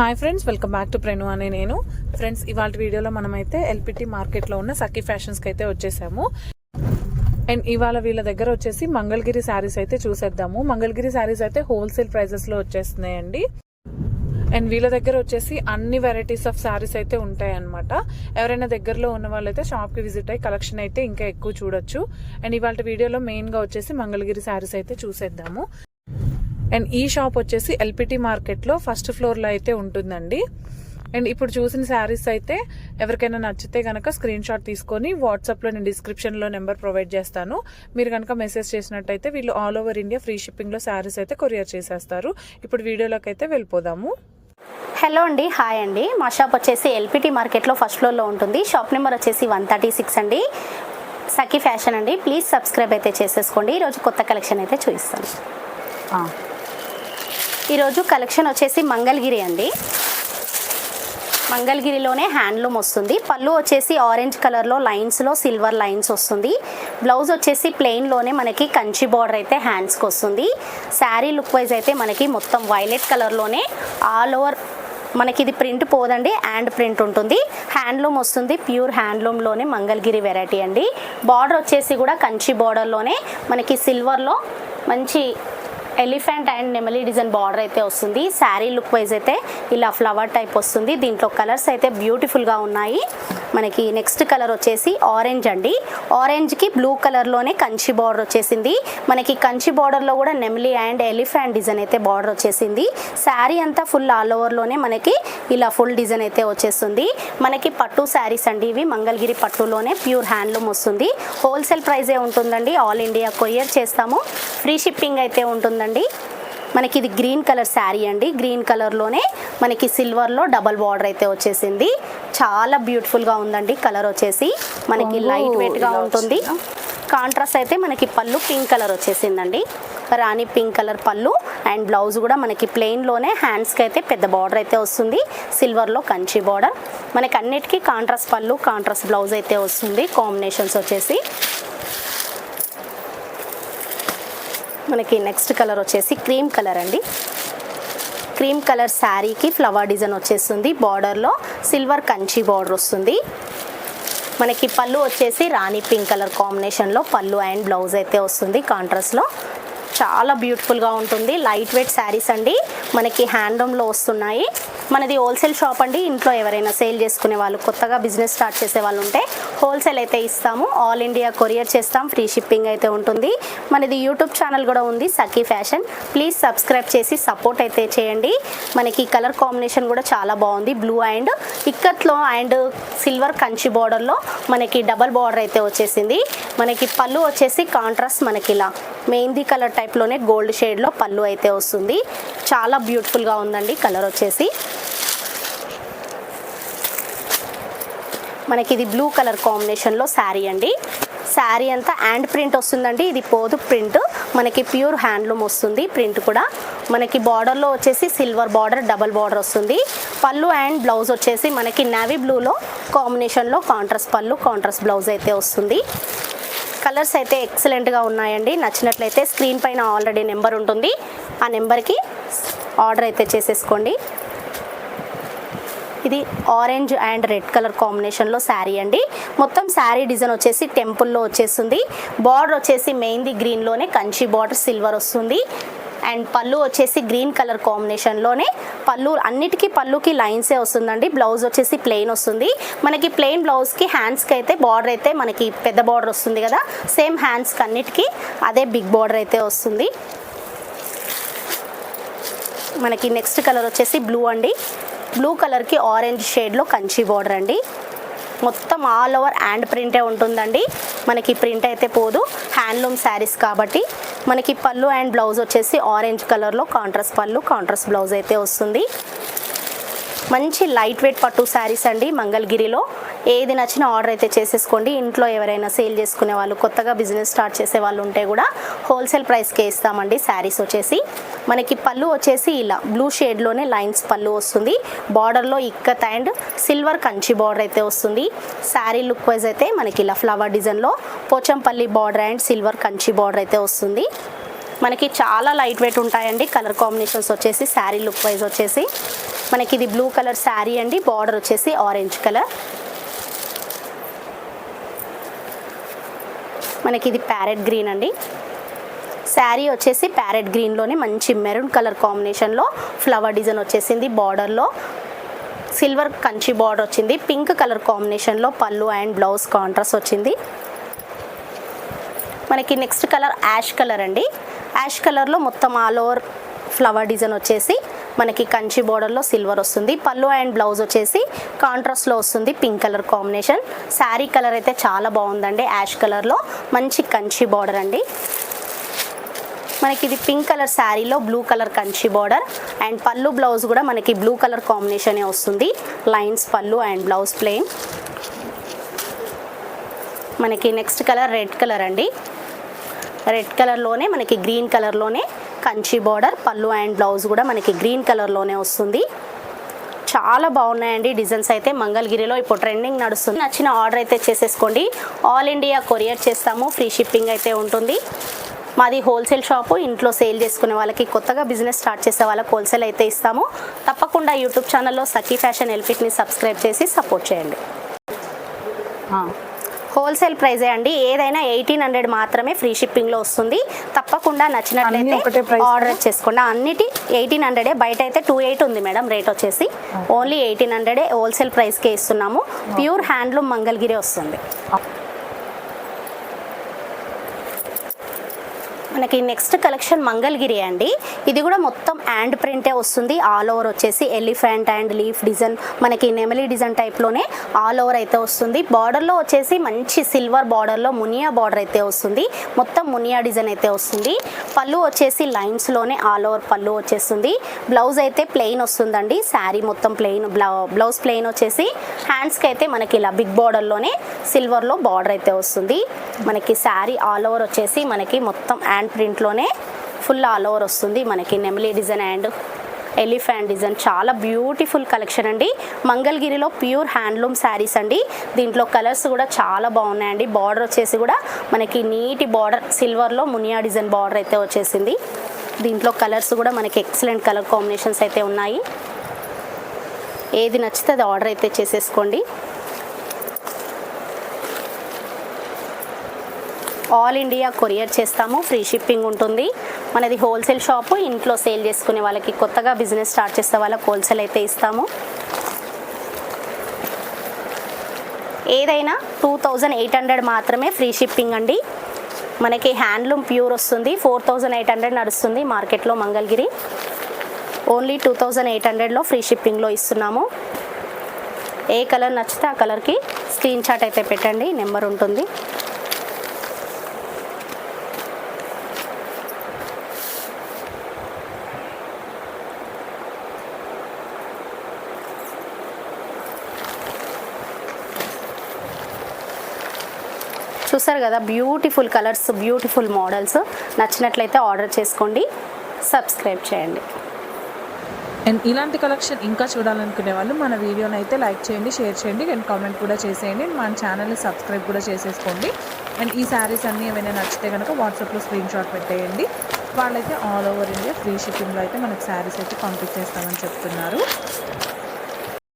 Hi friends welcome back to ప్రెను అనే నేను. Friends ఇవాళ వీడియోలో మనమైతే ఎల్పిటి మార్కెట్లో ఉన్న సఖీ ఫ్యాషన్స్కి అయితే వచ్చేసాము. అండ్ ఇవాళ వీళ్ళ దగ్గర వచ్చేసి మంగళగిరి శారీస్ అయితే చూసేద్దాము. మంగళగిరి శారీస్ అయితే హోల్సేల్ ప్రైజెస్లో వచ్చేస్తున్నాయండి. అండ్ వీళ్ళ దగ్గర వచ్చేసి అన్ని వెరైటీస్ ఆఫ్ శారీస్ అయితే ఉంటాయన్నమాట. ఎవరైనా దగ్గరలో ఉన్న వాళ్ళైతే షాప్కి విజిట్ అయ్యి కలెక్షన్ అయితే ఇంకా ఎక్కువ చూడొచ్చు. అండ్ ఇవాళ వీడియోలో మెయిన్గా వచ్చేసి మంగళగిరి శారీస్ అయితే చూసేద్దాము. అండ్ ఈ షాప్ వచ్చేసి ఎల్పిటి మార్కెట్లో ఫస్ట్ ఫ్లోర్లో అయితే ఉంటుందండి. అండ్ ఇప్పుడు చూసిన శారీస్ అయితే ఎవరికైనా నచ్చితే కనుక స్క్రీన్ షాట్ తీసుకొని వాట్సాప్లో నేను డిస్క్రిప్షన్లో నెంబర్ ప్రొవైడ్ చేస్తాను. మీరు కనుక మెసేజ్ చేసినట్టయితే వీళ్ళు ఆల్ ఓవర్ ఇండియా ఫ్రీ షిప్పింగ్లో శారీస్ అయితే కొరియర్ చేసేస్తారు. ఇప్పుడు వీడియోలోకి అయితే వెళ్ళిపోదాము. హలో అండి హాయ్ అండి. మా షాప్ వచ్చేసి ఎల్పిటి మార్కెట్లో ఫస్ట్ ఫ్లోర్లో ఉంటుంది. షాప్ నెంబర్ వచ్చేసి వన్ థర్టీ సిక్స్ అండి. సఖీ ఫ్యాషన్ అండి. ప్లీజ్ సబ్స్క్రైబ్ అయితే చేసేసుకోండి. ఈరోజు కొత్త కలెక్షన్ అయితే చూపిస్తాను. ఈరోజు కలెక్షన్ వచ్చేసి మంగళగిరి అండి. మంగళగిరిలోనే హ్యాండ్లూమ్ వస్తుంది. పళ్ళు వచ్చేసి ఆరెంజ్ కలర్లో లైన్స్లో సిల్వర్ లైన్స్ వస్తుంది. బ్లౌజ్ వచ్చేసి ప్లెయిన్లోనే మనకి కంచి బార్డర్ అయితే హ్యాండ్స్కి వస్తుంది. శారీ లుక్ వైజ్ అయితే మనకి మొత్తం వైలెట్ కలర్లోనే ఆల్ ఓవర్ మనకి ఇది ప్రింట్ పోదండి హ్యాండ్ ప్రింట్ ఉంటుంది. హ్యాండ్లూమ్ వస్తుంది ప్యూర్ హ్యాండ్లూమ్లోనే మంగళగిరి వెరైటీ అండి. బార్డర్ వచ్చేసి కూడా కంచి బార్డర్లోనే మనకి సిల్వర్లో మంచి ఎలిఫెంట్ అండ్ నెమలి డిజైన్ బార్డర్ అయితే వస్తుంది. శారీ లుక్ వైజ్ అయితే ఇలా ఫ్లవర్ టైప్ వస్తుంది. దీంట్లో కలర్స్ అయితే బ్యూటిఫుల్గా ఉన్నాయి. మనకి నెక్స్ట్ కలర్ వచ్చేసి ఆరెంజ్ అండి. ఆరెంజ్కి బ్లూ కలర్లోనే కంచి బార్డర్ వచ్చేసింది. మనకి కంచి బార్డర్లో కూడా నెమలి అండ్ ఎలిఫెంట్ డిజైన్ అయితే బార్డర్ వచ్చేసింది. శారీ అంతా ఫుల్ ఆల్ ఓవర్లోనే మనకి ఇలా ఫుల్ డిజైన్ అయితే వచ్చేస్తుంది. మనకి పట్టు శారీస్ అండి ఇవి. మంగళగిరి పట్టులోనే ప్యూర్ హ్యాండ్లూమ్ వస్తుంది. హోల్సేల్ ప్రైజే ఉంటుందండి? ఆల్ ఇండియా కొరియర్ చేస్తాము. ఫ్రీ షిప్పింగ్ అయితే ఉంటుందండి. మనకి ఇది గ్రీన్ కలర్ శారీ అండి. గ్రీన్ కలర్లోనే మనకి సిల్వర్లో డబల్ బార్డర్ అయితే వచ్చేసింది. చాలా బ్యూటిఫుల్గా ఉందండి కలర్ వచ్చేసి. మనకి లైట్ వెయిట్గా ఉంటుంది. కాంట్రాస్ట్ అయితే మనకి పళ్ళు పింక్ కలర్ వచ్చేసిందండి. రాణి పింక్ కలర్ పళ్ళు అండ్ బ్లౌజ్ కూడా మనకి ప్లెయిన్లోనే హ్యాండ్స్కి అయితే పెద్ద బార్డర్ అయితే వస్తుంది. సిల్వర్లో కంచి బార్డర్. మనకి అన్నిటికీ కాంట్రాస్ట్ పళ్ళు కాంట్రాస్ట్ బ్లౌజ్ అయితే వస్తుంది. కాంబినేషన్స్ వచ్చేసి. మనకి నెక్స్ట్ కలర్ వచ్చేసి క్రీమ్ కలర్ అండి. క్రీమ్ కలర్ శారీకి ఫ్లవర్ డిజైన్ వచ్చేస్తుంది. బార్డర్లో సిల్వర్ కంచి బార్డర్ వస్తుంది. మనకి పళ్ళు వచ్చేసి రాణి పింక్ కలర్ కాంబినేషన్లో పళ్ళు అండ్ బ్లౌజ్ అయితే వస్తుంది. కాంట్రాస్ట్లో చాలా బ్యూటిఫుల్గా ఉంటుంది. లైట్ వెయిట్ శారీస్ అండి. మనకి హ్యాండ్లూమ్లో వస్తున్నాయి. మనది హోల్సేల్ షాప్ అండి. ఇంట్లో ఎవరైనా సేల్ చేసుకునే వాళ్ళు కొత్తగా బిజినెస్ స్టార్ట్ చేసే వాళ్ళు ఉంటే హోల్సేల్ అయితే ఇస్తాము. ఆల్ ఇండియా కొరియర్ చేస్తాం. ఫ్రీ షిప్పింగ్ అయితే ఉంటుంది. మనది యూట్యూబ్ ఛానల్ కూడా ఉంది సఖీ ఫ్యాషన్ ప్లీజ్ సబ్స్క్రైబ్ చేసి సపోర్ట్ అయితే చేయండి. మనకి కలర్ కాంబినేషన్ కూడా చాలా బాగుంది. బ్లూ అండ్ ఇక్కత్లో అండ్ సిల్వర్ కంచి బార్డర్లో మనకి డబల్ బార్డర్ అయితే వచ్చేసింది. మనకి పళ్ళు వచ్చేసి కాంట్రాస్ట్ మనకి ఇలా మెహందీ కలర్ టైప్లోనే గోల్డ్ షేడ్లో పళ్ళు అయితే వస్తుంది. చాలా బ్యూటిఫుల్గా ఉందండి కలర్ వచ్చేసి. మనకి ఇది బ్లూ కలర్ కాంబినేషన్లో శారీ అండి. శారీ అంతా హ్యాండ్ ప్రింట్ వస్తుందండి. ఇది పోదు ప్రింట్ మనకి ప్యూర్ హ్యాండ్లూమ్ వస్తుంది ప్రింట్ కూడా. మనకి బార్డర్లో వచ్చేసి సిల్వర్ బార్డర్ డబల్ బార్డర్ వస్తుంది. పళ్ళు అండ్ బ్లౌజ్ వచ్చేసి మనకి నావీ బ్లూలో కాంబినేషన్లో కాంట్రాస్ట్ పళ్ళు కాంట్రాస్ట్ బ్లౌజ్ అయితే వస్తుంది. కలర్స్ అయితే ఎక్సలెంట్గా ఉన్నాయండి. నచ్చినట్లయితే స్క్రీన్ పైన ఆల్రెడీ నెంబర్ ఉంటుంది. ఆ నెంబర్కి ఆర్డర్ అయితే చేసేసుకోండి. ఇది ఆరెంజ్ అండ్ రెడ్ కలర్ కాంబినేషన్లో శారీ అండి. మొత్తం శారీ డిజైన్ వచ్చేసి టెంపుల్లో వచ్చేస్తుంది. బార్డర్ వచ్చేసి మెయిన్ది గ్రీన్లోనే కంచి బార్డర్ సిల్వర్ వస్తుంది. అండ్ పళ్ళు వచ్చేసి గ్రీన్ కలర్ కాంబినేషన్లోనే పళ్ళు అన్నిటికీ పళ్ళుకి లైన్సే వస్తుందండి. బ్లౌజ్ వచ్చేసి ప్లెయిన్ వస్తుంది. మనకి ప్లెయిన్ బ్లౌజ్కి హ్యాండ్స్కి అయితే బార్డర్ అయితే మనకి పెద్ద బార్డర్ వస్తుంది కదా. సేమ్ హ్యాండ్స్కి అన్నిటికీ అదే బిగ్ బార్డర్ అయితే వస్తుంది. మనకి నెక్స్ట్ కలర్ వచ్చేసి బ్లూ అండి. బ్లూ కలర్కి ఆరెంజ్ షేడ్లో కంచి బార్డర్ అండి. మొత్తం ఆల్ ఓవర్ హ్యాండ్ ప్రింటే ఉంటుందండి. మనకి ప్రింట్ అయితే పోదు. హ్యాండ్లూమ్ శారీస్ కాబట్టి మనకి పళ్ళు అండ్ బ్లౌజ్ వచ్చేసి ఆరెంజ్ కలర్లో కాంట్రాస్ట్ పళ్ళు కాంట్రాస్ట్ బ్లౌజ్ అయితే వస్తుంది. మంచి లైట్ వెయిట్ పట్టు శారీస్ అండి మంగళగిరిలో. ఏది నచ్చిన ఆర్డర్ అయితే చేసేసుకోండి. ఇంట్లో ఎవరైనా సేల్ చేసుకునే వాళ్ళు కొత్తగా బిజినెస్ స్టార్ట్ చేసే వాళ్ళు ఉంటే కూడా హోల్సేల్ ప్రైస్కే ఇస్తామండి శారీస్ వచ్చేసి. మనకి పళ్ళు వచ్చేసి ఇలా బ్లూ షేడ్లోనే లైన్స్ పళ్ళు వస్తుంది. బార్డర్లో ikat and silver Kanchi border అయితే వస్తుంది. శారీ లుక్ వైజ్ అయితే మనకి ఇలా ఫ్లవర్ డిజైన్లో Pochampally border and silver Kanchi border అయితే వస్తుంది. మనకి చాలా లైట్ వెయిట్ ఉంటాయండి. కలర్ కాంబినేషన్స్ వచ్చేసి శారీ లుక్ వైజ్ వచ్చేసి. మనకి ఇది బ్లూ కలర్ శారీ అండి. బార్డర్ వచ్చేసి ఆరెంజ్ కలర్ మనకి ఇది ప్యారెట్ గ్రీన్ అండి. శారీ వచ్చేసి ప్యారెట్ గ్రీన్లోనే మంచి మెరూన్ కలర్ కాంబినేషన్లో ఫ్లవర్ డిజైన్ వచ్చేసింది బార్డర్లో సిల్వర్ కంచి బార్డర్ వచ్చింది. పింక్ కలర్ కాంబినేషన్లో పళ్ళు అండ్ బ్లౌజ్ కాంట్రాస్ట్ వచ్చింది. మనకి నెక్స్ట్ కలర్ యాష్ కలర్ అండి. యాష్ కలర్లో మొత్తం ఆల్ ఓవర్ ఫ్లవర్ డిజైన్ వచ్చేసి మనకి కంచి బోర్డర్లో సిల్వర్ వస్తుంది. పళ్ళు అండ్ బ్లౌజ్ వచ్చేసి కాంట్రాస్ట్లో వస్తుంది. Pink colour combination sari colour అయితే చాలా బాగుందండి. యాష్ కలర్లో మంచి కంచి బార్డర్ అండి. మనకి ఇది పింక్ కలర్ శారీలో blue colour Kanchi border and పళ్ళు బ్లౌజ్ కూడా మనకి బ్లూ కలర్ కాంబినేషనే వస్తుంది. లైన్స్ పళ్ళు అండ్ బ్లౌజ్ ప్లెయిన్ మనకి నెక్స్ట్ కలర్ రెడ్ కలర్ అండి. రెడ్ కలర్లోనే మనకి గ్రీన్ కలర్లోనే కంచి బార్డర్ పళ్ళు అండ్ బ్లౌజ్ కూడా మనకి గ్రీన్ కలర్లోనే వస్తుంది. చాలా బాగున్నాయండి డిజైన్స్ అయితే మంగళగిరిలో. ఇప్పుడు ట్రెండింగ్ నడుస్తుంది. నచ్చిన ఆర్డర్ అయితే చేసేసుకోండి. ఆల్ ఇండియా కొరియర్ చేస్తాము. ఫ్రీ షిప్పింగ్ అయితే ఉంటుంది. మాది హోల్సేల్ షాపు ఇంట్లో సేల్ చేసుకునే వాళ్ళకి కొత్తగా బిజినెస్ స్టార్ట్ చేసే వాళ్ళకి హోల్సేల్ అయితే ఇస్తాము. తప్పకుండా యూట్యూబ్ ఛానల్లో సఖీ ఫ్యాషన్ ఎల్ఫిట్ని సబ్స్క్రైబ్ చేసి సపోర్ట్ చేయండి. హోల్సేల్ ప్రైజే అండి. ఏదైనా ఎయిటీన్ హండ్రెడ్ మాత్రమే ఫ్రీ షిప్పింగ్లో వస్తుంది. తప్పకుండా నచ్చినట్లయితే ఆర్డర్ చేసుకోండి అన్నిటి ఎయిటీన్ హండ్రెడే. బయట అయితే టూ ఎయిట్ ఉంది మేడం రేట్ వచ్చేసి. ఓన్లీ ఎయిటీన్ హండ్రెడే హోల్సేల్ ప్రైస్కే ఇస్తున్నాము. ప్యూర్ హ్యాండ్లూమ్ మంగళగిరి వస్తుంది. మనకి నెక్స్ట్ కలెక్షన్ మంగళగిరి అండి. ఇది కూడా మొత్తం హ్యాండ్ ప్రింటే వస్తుంది. ఆల్ ఓవర్ వచ్చేసి ఎలిఫెంట్ అండ్ లీఫ్ డిజైన్ మనకి నెమలి డిజైన్ టైప్లోనే ఆల్ ఓవర్ అయితే వస్తుంది. బార్డర్లో వచ్చేసి మంచి సిల్వర్ బార్డర్లో మునియా బార్డర్ అయితే వస్తుంది. మొత్తం మునియా డిజైన్ అయితే వస్తుంది. పళ్ళు వచ్చేసి లైన్స్లోనే ఆల్ ఓవర్ పళ్ళు వచ్చేస్తుంది. బ్లౌజ్ అయితే ప్లెయిన్ వస్తుందండి. శారీ మొత్తం ప్లెయిన్ బ్లౌజ్ ప్లెయిన్ వచ్చేసి హ్యాండ్స్కి అయితే మనకి ఇలా బిగ్ బార్డర్లోనే సిల్వర్లో బార్డర్ అయితే వస్తుంది. మనకి శారీ ఆల్ ఓవర్ వచ్చేసి మనకి మొత్తం హ్యాండ్ ప్రింట్లోనే ఫుల్ ఆల్ ఓవర్ వస్తుంది మనకి నెమలి డిజైన్ అండ్ ఎలిఫెంట్ డిజైన్. చాలా బ్యూటిఫుల్ కలెక్షన్ అండి. మంగళగిరిలో ప్యూర్ హ్యాండ్లూమ్ శారీస్ అండి. దీంట్లో కలర్స్ కూడా చాలా బాగున్నాయండి. బార్డర్ వచ్చేసి కూడా మనకి నీటి బార్డర్ సిల్వర్లో మునియా డిజైన్ బార్డర్ అయితే వచ్చేసింది. దీంట్లో కలర్స్ కూడా మనకి ఎక్సలెంట్ కలర్ కాంబినేషన్స్ అయితే ఉన్నాయి. ఏది నచ్చితే అది ఆర్డర్ అయితే చేసేసుకోండి. ఆల్ ఇండియా కొరియర్ చేస్తాము. ఫ్రీ షిప్పింగ్ ఉంటుంది. మనది హోల్సేల్ షాపు. ఇంట్లో సేల్ చేసుకునే వాళ్ళకి కొత్తగా బిజినెస్ స్టార్ట్ చేసే వాళ్ళకి హోల్సేల్ అయితే ఇస్తాము. ఏదైనా టూ థౌజండ్ ఎయిట్ హండ్రెడ్ మాత్రమే ఫ్రీ షిప్పింగ్ అండి. మనకి హ్యాండ్లూమ్ ప్యూర్ వస్తుంది. ఫోర్ థౌజండ్ ఎయిట్ హండ్రెడ్ నడుస్తుంది మార్కెట్లో Mangalagiri. Only two thousand eight హండ్రెడ్లో ఫ్రీ షిప్పింగ్లో ఇస్తున్నాము. ఏ కలర్ నచ్చితే ఆ కలర్కి స్క్రీన్ షాట్ అయితే పెట్టండి. నెంబర్ ఉంటుంది. చూసారు కదా బ్యూటిఫుల్ కలర్స్ బ్యూటిఫుల్ మోడల్స్ నచ్చినట్లయితే ఆర్డర్ చేసుకోండి సబ్స్క్రైబ్ చేయండి. అండ్ ఇలాంటి కలెక్షన్ ఇంకా చూడాలనుకునే వాళ్ళు మన వీడియోని అయితే లైక్ చేయండి షేర్ చేయండి అండ్ కామెంట్ కూడా చేసేయండి. మన ఛానల్ని సబ్స్క్రైబ్ కూడా చేసేసుకోండి. అండ్ ఈ శారీస్ అన్నీ ఏమైనా నచ్చితే కనుక వాట్సాప్లో స్క్రీన్ షాట్ పెట్టేయండి. వాళ్ళైతే ఆల్ ఓవర్ ఇండియా ఫ్రీ షిప్పింగ్లో అయితే మనకి శారీస్ అయితే పంపించేస్తామని చెప్తున్నారు.